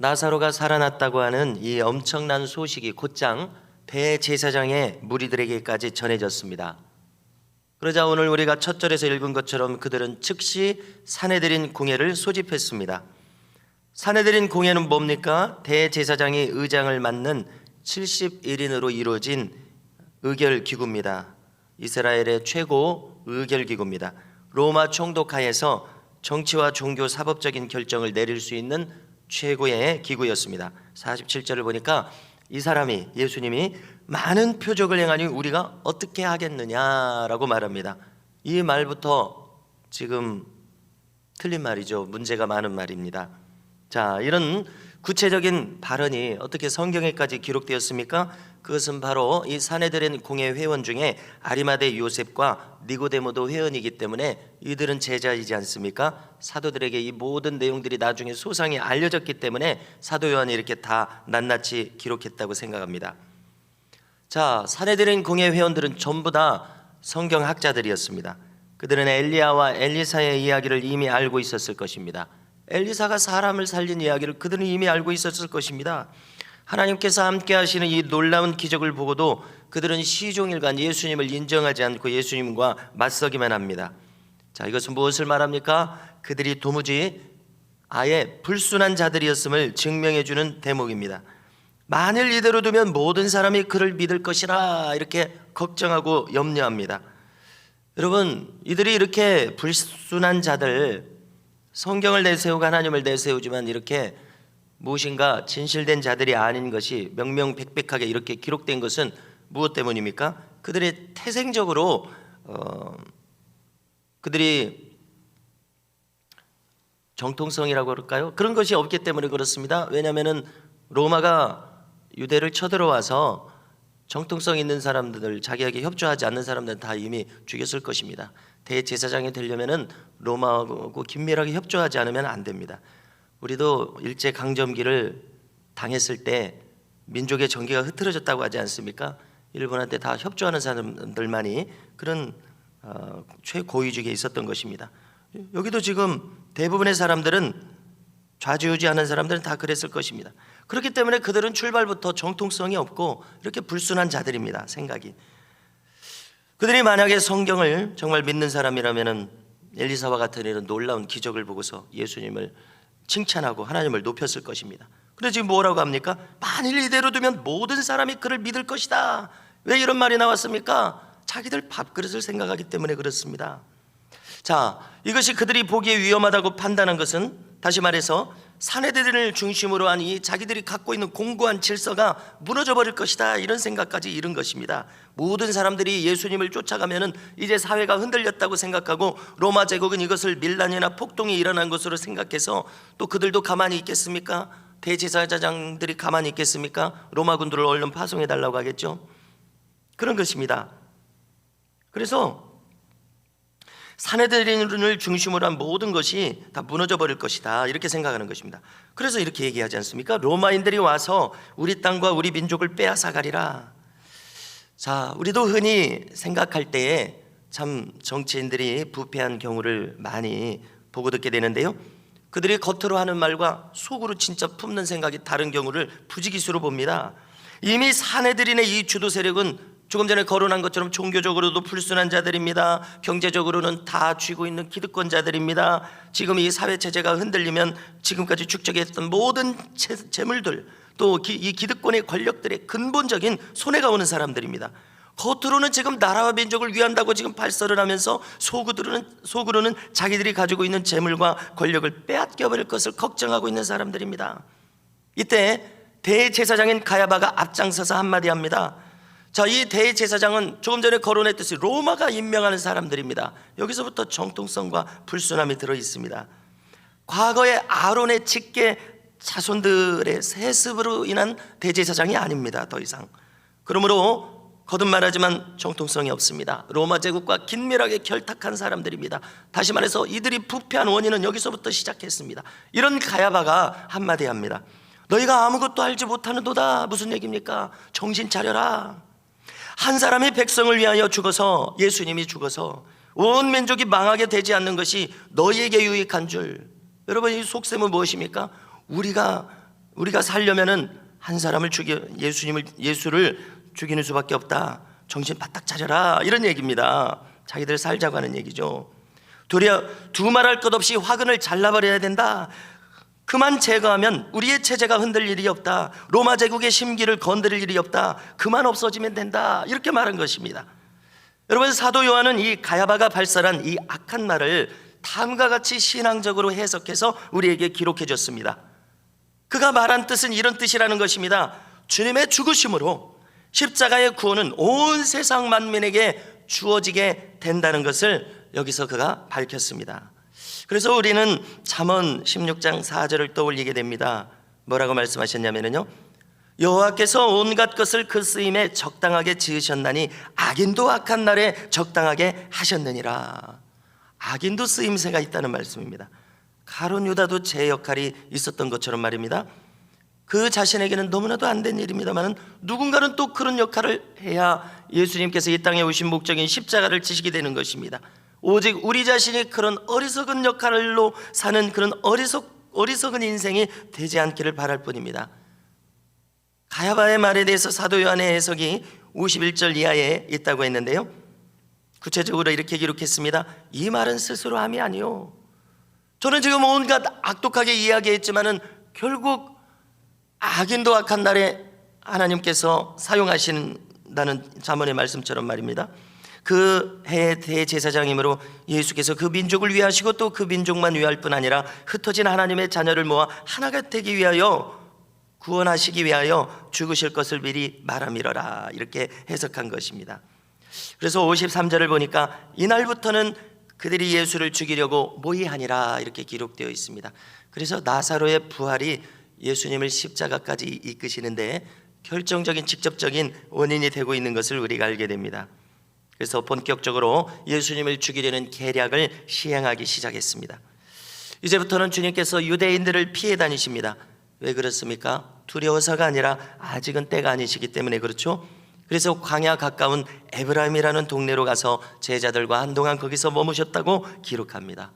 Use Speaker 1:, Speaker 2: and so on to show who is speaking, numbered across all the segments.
Speaker 1: 나사로가 살아났다고 하는 이 엄청난 소식이 곧장 대제사장의 무리들에게까지 전해졌습니다. 그러자 오늘 우리가 첫 절에서 읽은 것처럼 그들은 즉시 사내들인 공회를 소집했습니다. 사내들인 공회는 뭡니까? 대제사장이 의장을 맡는 71인으로 이루어진 의결 기구입니다. 이스라엘의 최고 의결 기구입니다. 로마 총독하에서 정치와 종교 사법적인 결정을 내릴 수 있는 최고의 기구였습니다. 47절을 보니까 이 사람이 예수님이 많은 표적을 행하니 우리가 어떻게 하겠느냐라고 말합니다. 이 말부터 지금 틀린 말이죠. 문제가 많은 말입니다. 자, 이런 구체적인 발언이 어떻게 성경에까지 기록되었습니까? 그것은 바로 이 사내들은 공회 회원 중에 아리마대 요셉과 니고데모도 회원이기 때문에 이들은 제자이지 않습니까? 사도들에게 이 모든 내용들이 나중에 소상히 알려졌기 때문에 사도 요한이 이렇게 다 낱낱이 기록했다고 생각합니다. 자, 사내들인 공회 회원들은 전부 다 성경 학자들이었습니다. 그들은 엘리야와 엘리사의 이야기를 이미 알고 있었을 것입니다. 엘리사가 사람을 살린 이야기를 그들은 이미 알고 있었을 것입니다. 하나님께서 함께 하시는 이 놀라운 기적을 보고도 그들은 시종일관 예수님을 인정하지 않고 예수님과 맞서기만 합니다. 자, 이것은 무엇을 말합니까? 그들이 도무지 아예 불순한 자들이었음을 증명해 주는 대목입니다. 만일 이대로 두면 모든 사람이 그를 믿을 것이라 이렇게 걱정하고 염려합니다. 여러분, 이들이 이렇게 불순한 자들 성경을 내세우고 하나님을 내세우지만 이렇게 무엇인가 진실된 자들이 아닌 것이 명명백백하게 이렇게 기록된 것은 무엇 때문입니까? 그들의 태생적으로 어, 그들이 정통성이라고 그럴까요? 그런 것이 없기 때문에 그렇습니다. 왜냐하면은 로마가 유대를 쳐들어와서 정통성 있는 사람들, 자기에게 협조하지 않는 사람들은 다 이미 죽였을 것입니다. 대제사장이 되려면은 로마하고 긴밀하게 협조하지 않으면 안 됩니다. 우리도 일제 강점기를 당했을 때 민족의 정기가 흐트러졌다고 하지 않습니까? 일본한테 다 협조하는 사람들만이 그런 어, 최고위직에 있었던 것입니다. 여기도 지금 대부분의 사람들은 좌지우지하는 사람들은 다 그랬을 것입니다. 그렇기 때문에 그들은 출발부터 정통성이 없고 이렇게 불순한 자들입니다. 생각이. 그들이 만약에 성경을 정말 믿는 사람이라면은 엘리사와 같은 이런 놀라운 기적을 보고서 예수님을 칭찬하고 하나님을 높였을 것입니다. 근데 지금 뭐라고 합니까? 만일 이대로 두면 모든 사람이 그를 믿을 것이다. 왜 이런 말이 나왔습니까? 자기들 밥그릇을 생각하기 때문에 그렇습니다. 자, 이것이 그들이 보기에 위험하다고 판단한 것은 다시 말해서 사내들을 중심으로 한 이 자기들이 갖고 있는 공고한 질서가 무너져 버릴 것이다 이런 생각까지 이른 것입니다. 모든 사람들이 예수님을 쫓아가면은 이제 사회가 흔들렸다고 생각하고 로마 제국은 이것을 밀란이나 폭동이 일어난 것으로 생각해서 또 그들도 가만히 있겠습니까? 대제사장들이 가만히 있겠습니까? 로마 군들을 얼른 파송해 달라고 하겠죠. 그런 것입니다. 그래서 사내들인을 중심으로 한 모든 것이 다 무너져 버릴 것이다 이렇게 생각하는 것입니다. 그래서 이렇게 얘기하지 않습니까? 로마인들이 와서 우리 땅과 우리 민족을 빼앗아 가리라. 자, 우리도 흔히 생각할 때에 참 정치인들이 부패한 경우를 많이 보고 듣게 되는데요. 그들이 겉으로 하는 말과 속으로 진짜 품는 생각이 다른 경우를 부지기수로 봅니다. 이미 사내들인의 이 주도 세력은 조금 전에 거론한 것처럼 종교적으로도 불순한 자들입니다. 경제적으로는 다 쥐고 있는 기득권자들입니다. 지금 이 사회 체제가 흔들리면 지금까지 축적했던 모든 재- 재물들 또 이 기득권의 권력들의 근본적인 손해가 오는 사람들입니다. 겉으로는 지금 나라와 민족을 위한다고 지금 발설을 하면서 속으로는 속으로는 자기들이 가지고 있는 재물과 권력을 빼앗겨 버릴 것을 걱정하고 있는 사람들입니다. 이때 대제사장인 가야바가 앞장서서 한마디 합니다. 자, 이 대제사장은 조금 전에 거론했듯이 로마가 임명하는 사람들입니다. 여기서부터 정통성과 불순함이 들어 있습니다. 과거의 아론의 직계 자손들의 세습으로 인한 대제사장이 아닙니다. 더 이상. 그러므로 거듭 말하지만 정통성이 없습니다. 로마 제국과 긴밀하게 결탁한 사람들입니다. 다시 말해서 이들이 부패한 원인은 여기서부터 시작했습니다. 이런 가야바가 한마디 합니다. 너희가 아무것도 알지 못하는도다. 무슨 얘기입니까? 정신 차려라. 한 사람이 백성을 위하여 죽어서 예수님이 죽어서 온 민족이 망하게 되지 않는 것이 너희에게 유익한 줄. 여러분 이 속셈은 무엇입니까? 우리가 우리가 살려면은 한 사람을 죽여 예수님을 예수를 죽이는 수밖에 없다. 정신 바짝 차려라 이런 얘기입니다. 자기들 살자고 하는 얘기죠. 도리어 두말할 것 없이 화근을 잘라버려야 된다. 그만 제거하면 우리의 체제가 흔들 일이 없다. 로마 제국의 심기를 건드릴 일이 없다. 그만 없어지면 된다. 이렇게 말한 것입니다. 여러분 사도 요한은 이 가야바가 발설한 이 악한 말을 다음과 같이 신앙적으로 해석해서 우리에게 기록해 줬습니다. 그가 말한 뜻은 이런 뜻이라는 것입니다. 주님의 죽으심으로 십자가의 구원은 온 세상 만민에게 주어지게 된다는 것을 여기서 그가 밝혔습니다. 그래서 우리는 잠언 16장 4절을 떠올리게 됩니다. 뭐라고 말씀하셨냐면요. 여호와께서 온갖 것을 그 쓰임에 적당하게 지으셨나니 악인도 악한 날에 적당하게 하셨느니라. 악인도 쓰임새가 있다는 말씀입니다. 가론 유다도 제 역할이 있었던 것처럼 말입니다. 그 자신에게는 너무나도 안 된 일입니다만 누군가는 또 그런 역할을 해야 예수님께서 이 땅에 오신 목적인 십자가를 지시게 되는 것입니다. 오직 우리 자신이 그런 어리석은 역할로 사는 그런 어리석, 어리석은 인생이 되지 않기를 바랄 뿐입니다. 가야바의 말에 대해서 사도 요한의 해석이 51절 이하에 있다고 했는데요. 구체적으로 이렇게 기록했습니다. 이 말은 스스로 함이 아니요. 저는 지금 온갖 악독하게 이야기했지만은 결국 악인도 악한 날에 하나님께서 사용하신다는 자문의 말씀처럼 말입니다. 그 해의 대제사장이므로 예수께서 그 민족을 위하시고 또 그 민족만 위할 뿐 아니라 흩어진 하나님의 자녀를 모아 하나가 되기 위하여 구원하시기 위하여 죽으실 것을 미리 말함이러라 이렇게 해석한 것입니다. 그래서 53절을 보니까 이날부터는 그들이 예수를 죽이려고 모의하니라 이렇게 기록되어 있습니다. 그래서 나사로의 부활이 예수님을 십자가까지 이끄시는데 결정적인 직접적인 원인이 되고 있는 것을 우리가 알게 됩니다. 그래서 본격적으로 예수님을 죽이려는 계략을 시행하기 시작했습니다. 이제부터는 주님께서 유대인들을 피해 다니십니다. 왜 그렇습니까? 두려워서가 아니라 아직은 때가 아니시기 때문에 그렇죠. 그래서 광야 가까운 에브라임이라는 동네로 가서 제자들과 한동안 거기서 머무셨다고 기록합니다.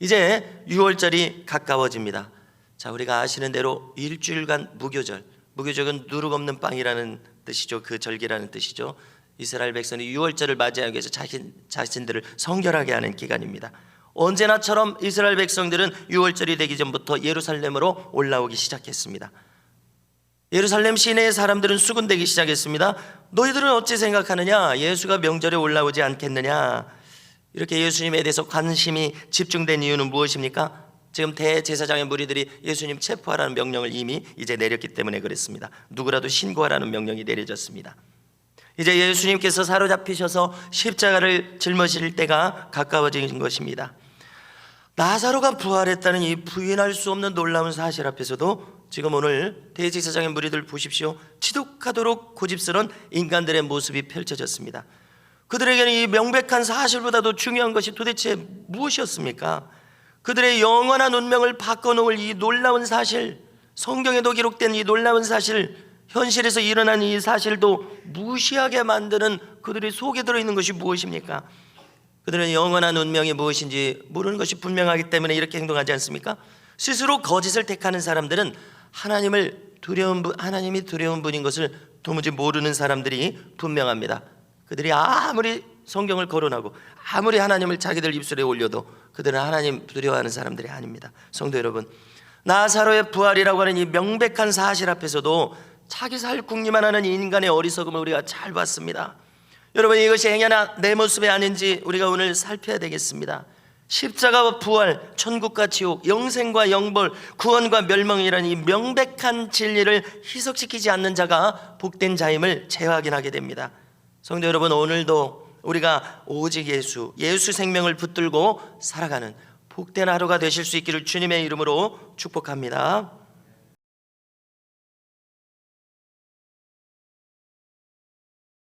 Speaker 1: 이제 6월절이 가까워집니다. 자, 우리가 아시는 대로 일주일간 무교절, 무교절은 누룩 없는 빵이라는 뜻이죠. 그 절기라는 뜻이죠. 이스라엘 백성이 6월절을 맞이하기 위해서 자신, 자신들을 성결하게 하는 기간입니다. 언제나처럼 이스라엘 백성들은 6월절이 되기 전부터 예루살렘으로 올라오기 시작했습니다. 예루살렘 시내의 사람들은 수군대기 시작했습니다. 너희들은 어찌 생각하느냐? 예수가 명절에 올라오지 않겠느냐? 이렇게 예수님에 대해서 관심이 집중된 이유는 무엇입니까? 지금 대제사장의 무리들이 예수님 체포하라는 명령을 이미 이제 내렸기 때문에 그랬습니다. 누구라도 신고하라는 명령이 내려졌습니다. 이제 예수님께서 사로잡히셔서 십자가를 짊어질 때가 가까워진 것입니다. 나사로가 부활했다는 이 부인할 수 없는 놀라운 사실 앞에서도 지금 오늘 대제사장의 무리들 보십시오. 지독하도록 고집스러운 인간들의 모습이 펼쳐졌습니다. 그들에게는 이 명백한 사실보다도 중요한 것이 도대체 무엇이었습니까? 그들의 영원한 운명을 바꿔놓을 이 놀라운 사실, 성경에도 기록된 이 놀라운 사실, 현실에서 일어난 이 사실도 무시하게 만드는 그들의 속에 들어있는 것이 무엇입니까? 그들은 영원한 운명이 무엇인지 모르는 것이 분명하기 때문에 이렇게 행동하지 않습니까? 스스로 거짓을 택하는 사람들은 하나님을 두려운 분, 하나님이 두려운 분인 것을 도무지 모르는 사람들이 분명합니다. 그들이 아무리 성경을 거론하고 아무리 하나님을 자기들 입술에 올려도 그들은 하나님 두려워하는 사람들이 아닙니다. 성도 여러분, 나사로의 부활이라고 하는 이 명백한 사실 앞에서도 자기 살 궁리만 하는 인간의 어리석음을 우리가 잘 봤습니다. 여러분 이것이 행여나 내 모습이 아닌지 우리가 오늘 살펴야 되겠습니다. 십자가와 부활, 천국과 지옥, 영생과 영벌, 구원과 멸망이라는 이 명백한 진리를 희석시키지 않는 자가 복된 자임을 재확인하게 됩니다. 성도 여러분 오늘도 우리가 오직 예수, 예수 생명을 붙들고 살아가는 복된 하루가 되실 수 있기를 주님의 이름으로 축복합니다.